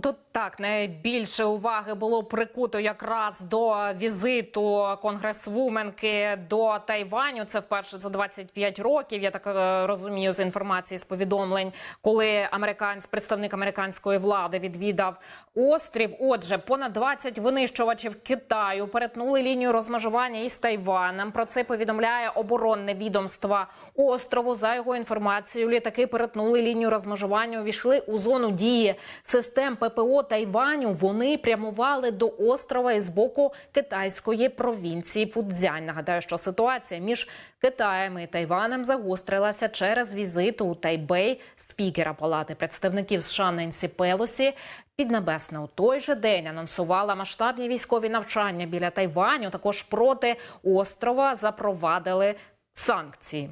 Тут так найбільше уваги було прикуто якраз до візиту конгресвуменки до Тайваню. Це вперше за 25 років. Я так е, розумію з інформації з повідомлень, коли американсь, представник американської влади відвідав острів. Отже, понад 20 винищувачів Китаю перетнули лінію розмежування із Тайванем. Про це повідомляє оборонне відомство острову. За його інформацією, літаки перетнули лінію розмежування. Увійшли у зону дії систем ППО Тайваню. Вони прямували до острова із боку китайської провінції Фудзянь. Нагадаю, що ситуація між Китаєм і Тайванем загострилася через візит у Тайбей спікера Палати представників США Ненсі Пелосі. Піднебесне у той же день анонсувала масштабні військові навчання біля Тайваню. Також проти острова запровадили санкції.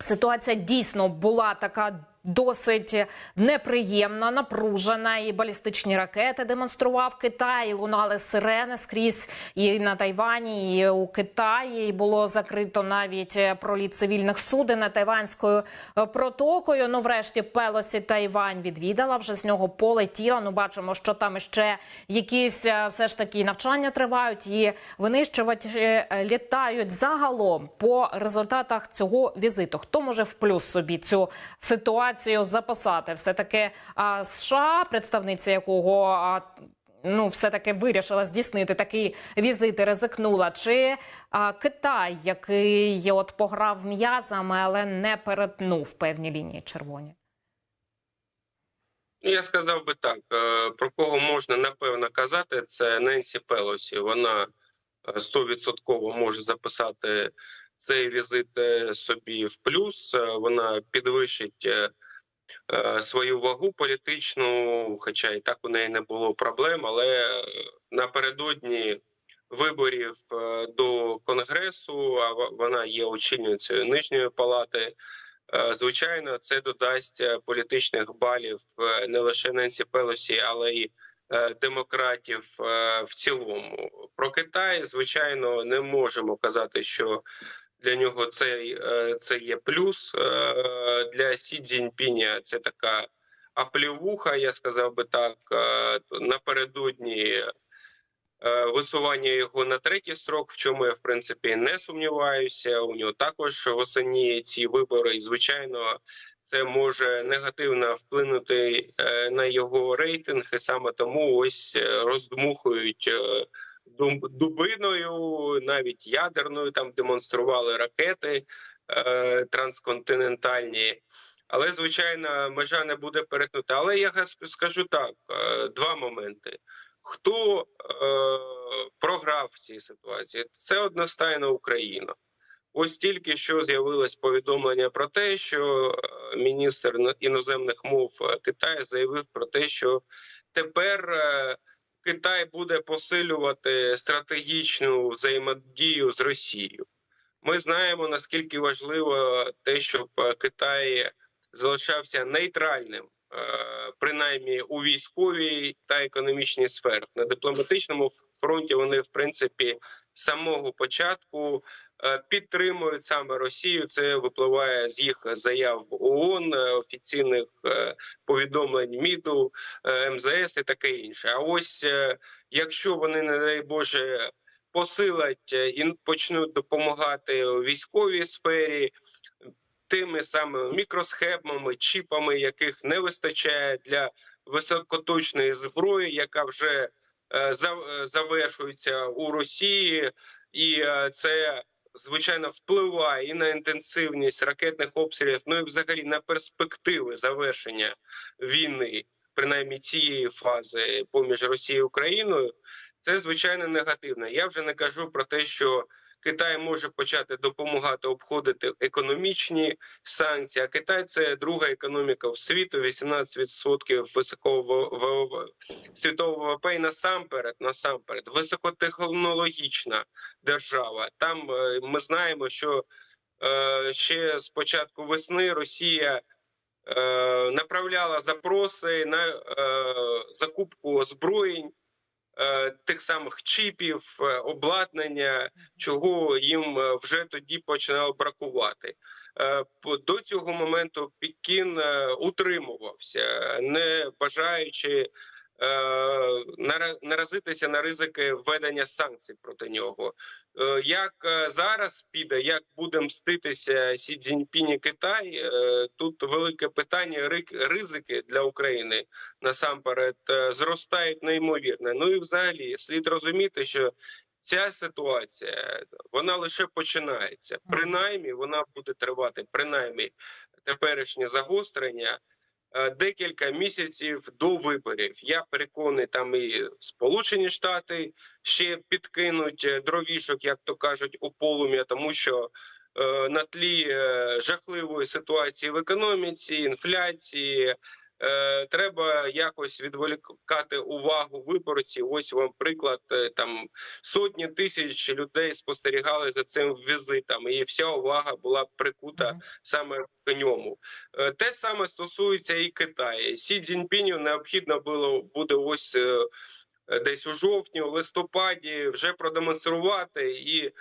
Ситуація дійсно була така досить неприємна, напружена. І балістичні ракети демонстрував Китай. і Лунали сирени скрізь і на Тайвані, і у Китаї. І було закрито навіть проліт цивільних суден над тайванською протокою. Ну, врешті, Пелосі Тайвань відвідала вже з нього полетіла. Ну, бачимо, що там ще якісь е, все ж таки навчання тривають і винищувачі е, літають загалом по результатах цього візиту. Хто може в плюс собі цю ситуацію записати? Все таки США, представниця якого ну все таки вирішила здійснити такий візит і ризикнула, чи Китай, який от пограв м'язами, але не перетнув певні лінії червоні. Ну, Я сказав би так: е, про кого можна напевно казати, це Ненсі Пелосі. Вона е, стовідсотково може записати цей візит е, собі в плюс. Вона підвищить свою вагу політичну, хоча і так у неї не було проблем. Але напередодні виборів до конгресу, а вона є очільницею нижньої палати. Звичайно, це додасть політичних балів не лише Ненсі Пелосі, але й демократів в цілому. Про Китай, звичайно, не можемо казати, що для нього це, це є плюс. Для Сі Цзіньпіня це така аплівуха, я сказав би так, напередодні. Висування його на третій строк, в чому я в принципі не сумніваюся. У нього також восені ці вибори, і звичайно, це може негативно вплинути на його рейтинг, і саме тому ось роздмухують дубиною, навіть ядерною. Там демонстрували ракети трансконтинентальні. Але звичайно, межа не буде перетнута. Але я скажу так: два моменти. Хто е, програв в цій ситуації? Це одностайно Україна. Ось тільки що з'явилось повідомлення про те, що міністр іноземних мов Китаю заявив про те, що тепер Китай буде посилювати стратегічну взаємодію з Росією. Ми знаємо наскільки важливо те, щоб Китай залишався нейтральним принаймні у військовій та економічній сферах на дипломатичному фронті. Вони в принципі з самого початку підтримують саме Росію. Це випливає з їх заяв ООН, офіційних повідомлень МІДу, МЗС і таке інше. А ось якщо вони, не дай Боже, посилать і почнуть допомагати у військовій сфері тими самими мікросхемами, чіпами, яких не вистачає для високоточної зброї, яка вже завершується у Росії, і це звичайно впливає і на інтенсивність ракетних обстрілів, ну і взагалі на перспективи завершення війни, принаймні цієї фази поміж Росією і Україною. Це звичайно негативно. Я вже не кажу про те, що Китай може почати допомагати обходити економічні санкції. А Китай це друга економіка в світу, 18% високого світового ВВП і насамперед, насамперед, високотехнологічна держава. Там ми знаємо, що ще з початку весни Росія. Направляла запроси на закупку озброєнь тих самих чіпів, обладнання, чого їм вже тоді починало бракувати. До цього моменту Пікін утримувався, не бажаючи е, наразитися на ризики введення санкцій проти нього. Е, Як е, зараз піде, як буде мститися Сі Цзіньпінь і Китай? е, Тут велике питання ризики для України насамперед е, зростають неймовірно. Ну і взагалі слід розуміти, що ця ситуація вона лише починається. Принаймні, вона буде тривати принаймні теперішнє загострення. Е, Декілька місяців до виборів. Я переконаний, там і Сполучені Штати ще підкинуть е, дровішок, як то кажуть, у полум'я, тому що е, на тлі жахливої ситуації в економіці, інфляції. Е, треба якось відволікати увагу виборців. Ось вам приклад. е, Там сотні тисяч людей спостерігали за цим візитом, і вся увага була прикута Мгм. саме к ньому. Е, Те саме стосується і Китаю. Сі Цзіньпіню необхідно було буде ось. е, Десь у жовтні, у листопаді вже продемонструвати, і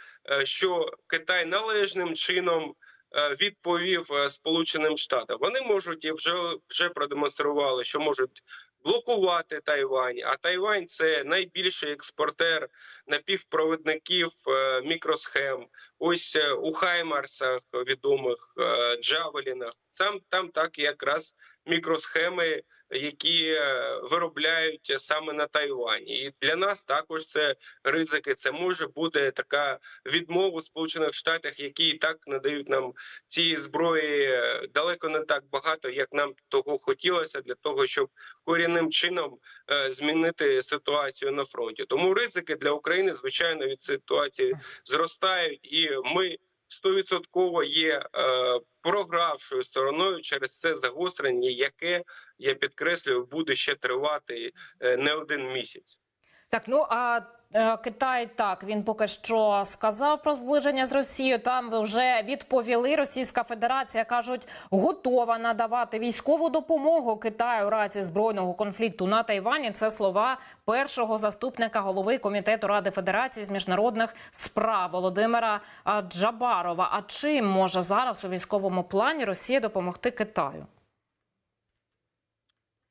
що Китай належним чином відповів е, Сполученим Штатам. Вони можуть і вже вже продемонстрували, що можуть блокувати Тайвань. А Тайвань це найбільший експортер напівпровідників е, мікросхем. Ось е, у Хаймарсах відомих е, Джавелінах. Там там так якраз мікросхеми, які е, виробляють саме на Тайвані. І для нас також це ризики. Це може бути така відмова у Сполучених Штатах, які і так надають нам цієї зброї далеко не так багато, як нам того хотілося, для того, щоб корінним чином змінити ситуацію на фронті. Тому ризики для України, звичайно, від ситуації зростають, і ми стовідсотково є е, програвшою стороною через це загострення, яке я підкреслюю, буде ще тривати е, не один місяць. Так, ну а Китай так він поки що сказав про зближення з Росією. Там вже відповіли. Російська Федерація кажуть, готова надавати військову допомогу Китаю у разі збройного конфлікту на Тайвані. Це слова першого заступника голови комітету Ради Федерації з міжнародних справ Володимира Джабарова. А чим може зараз у військовому плані Росія допомогти Китаю?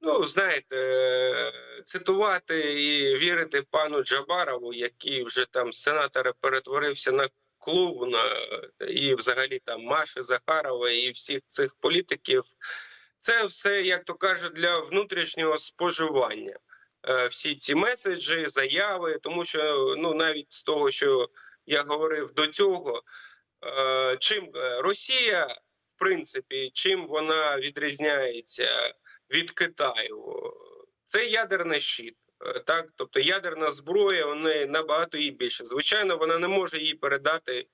Ну, знаєте, е, цитувати і вірити пану Джабарову, який вже там сенатора перетворився на клоуна, і взагалі там Маші Захарова і всіх цих політиків, це все, як то кажуть, для внутрішнього споживання. Е, Всі ці меседжі, заяви, тому що ну навіть з того, що я говорив до цього, е, чим Росія, в принципі, чим вона відрізняється від Китаю. Це ядерний щит. Е, Так, тобто ядерна зброя, вона набагато її більше. Звичайно, вона не може їй передати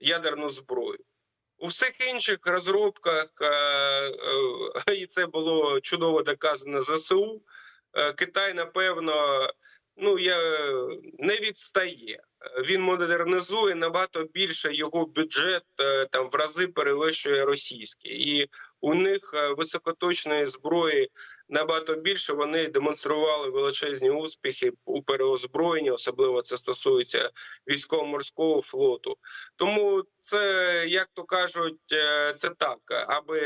ядерну зброю. У всіх інших розробках, е, е, і це було чудово доказано ЗСУ. Китай, напевно, ну я не відстає. Він модернізує набагато більше його бюджет е, там в рази перевищує російський, і у них е, високоточної зброї набагато більше. Вони демонстрували величезні успіхи у переозброєнні, особливо це стосується військово-морського флоту. Тому це, як то кажуть, е, це так, аби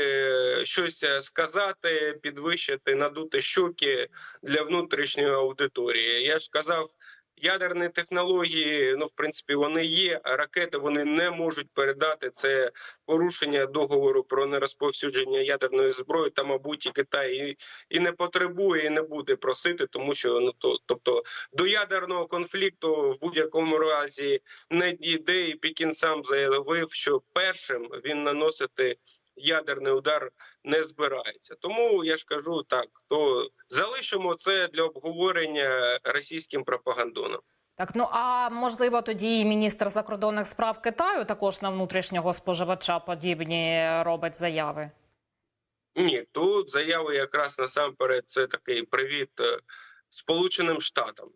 щось сказати, підвищити, надути щоки для внутрішньої аудиторії. Я ж казав. Ядерні технології, ну в принципі, вони є. Ракети вони не можуть передати це порушення договору про нерозповсюдження ядерної зброї. Та, мабуть, і Китай і, і не потребує, і не буде просити, тому що ну то, тобто до ядерного конфлікту в будь-якому разі не дійде. І Пекін сам заявив, що першим він наносити ядерний удар не збирається. Тому я ж кажу так: то залишимо це для обговорення російським пропагандоном. Так, ну а можливо, тоді і міністр закордонних справ Китаю також на внутрішнього споживача подібні робить заяви. Ні, тут заяви якраз насамперед це такий привіт е, Сполученим Штатам.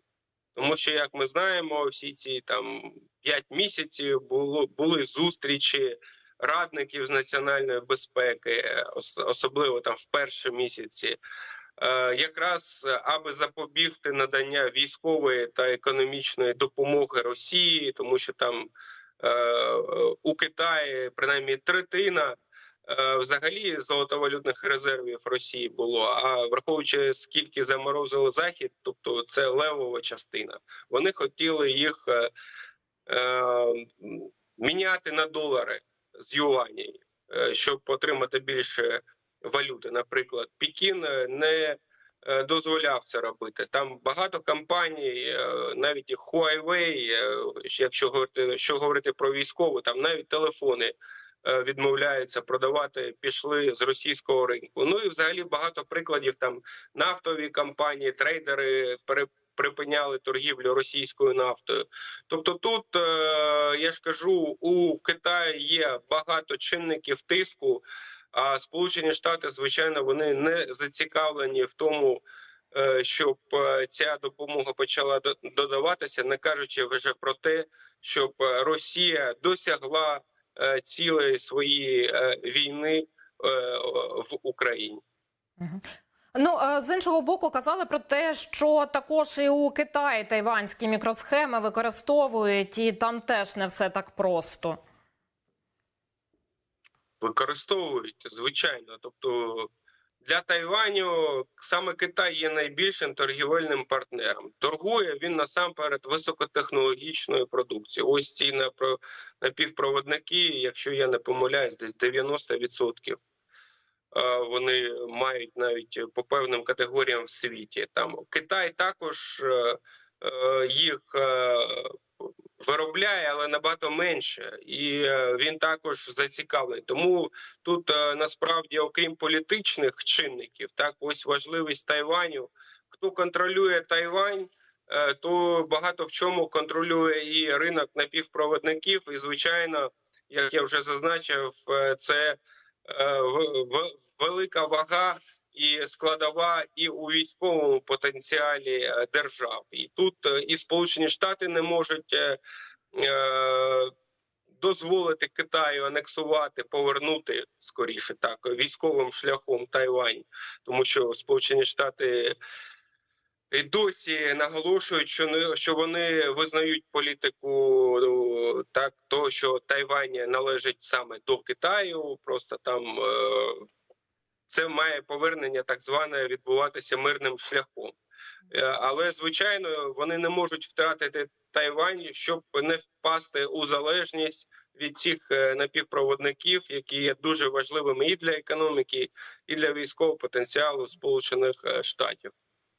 Тому що, як ми знаємо, всі ці там п'ять місяців було були зустрічі радників з національної безпеки, особливо там в перші місяці. Е, якраз аби запобігти надання військової та економічної допомоги Росії, тому що там е, у Китаї принаймні третина е, взагалі золотовалютних резервів Росії було. А враховуючи скільки заморозили захід, тобто це левова частина. Вони хотіли їх міняти на долари з юанів, е, щоб отримати більше валюти. Наприклад, Пекін е, не е, дозволяв це робити. Там багато компаній, навіть Huawei, якщо говорити, що говорити про військову, там навіть телефони відмовляються продавати, пішли з російського ринку. Ну і взагалі багато прикладів там нафтові компанії, трейдери припиняли торгівлю російською нафтою. Тобто, тут е, я ж кажу, у Китаї є багато чинників тиску. А Сполучені Штати, звичайно, вони не зацікавлені в тому, е, щоб е, ця допомога почала додаватися, не кажучи вже про те, щоб Росія досягла цілей своєї війни в Україні. Ну е, з іншого боку, казали про те, що також і у Китаї тайванські мікросхеми використовують, і там теж не все так просто. використовують, звичайно. Тобто для Тайваню саме Китай є найбільшим торгівельним партнером. Торгує він насамперед високотехнологічною продукцією. Ось ці напівпроводники, якщо я не помиляюсь, десь 90%. Е, Вони мають навіть по певним категоріям в світі. Там Китай також е, е, їх е, виробляє, але набагато менше, і е, він також зацікавлений. Тому тут е, насправді, окрім політичних чинників, так ось важливість Тайваню. Хто контролює Тайвань, е, то багато в чому контролює і ринок напівпроводників. І звичайно, як я вже зазначив, е, це е, велика вага. І складова і у військовому потенціалі е, держав, і тут е, і Сполучені Штати не можуть е, е, дозволити Китаю анексувати, повернути скоріше так військовим шляхом Тайвань, тому що Сполучені Штати досі наголошують, що не що вони визнають політику ну, так, то що Тайвань належить саме до Китаю, просто там. Е, це має повернення так зване відбуватися мирним шляхом. Е, Але звичайно вони не можуть втратити Тайвань, щоб не впасти у залежність від цих е, напівпроводників, які є дуже важливими і для економіки, і для військового потенціалу Сполучених е, Штатів.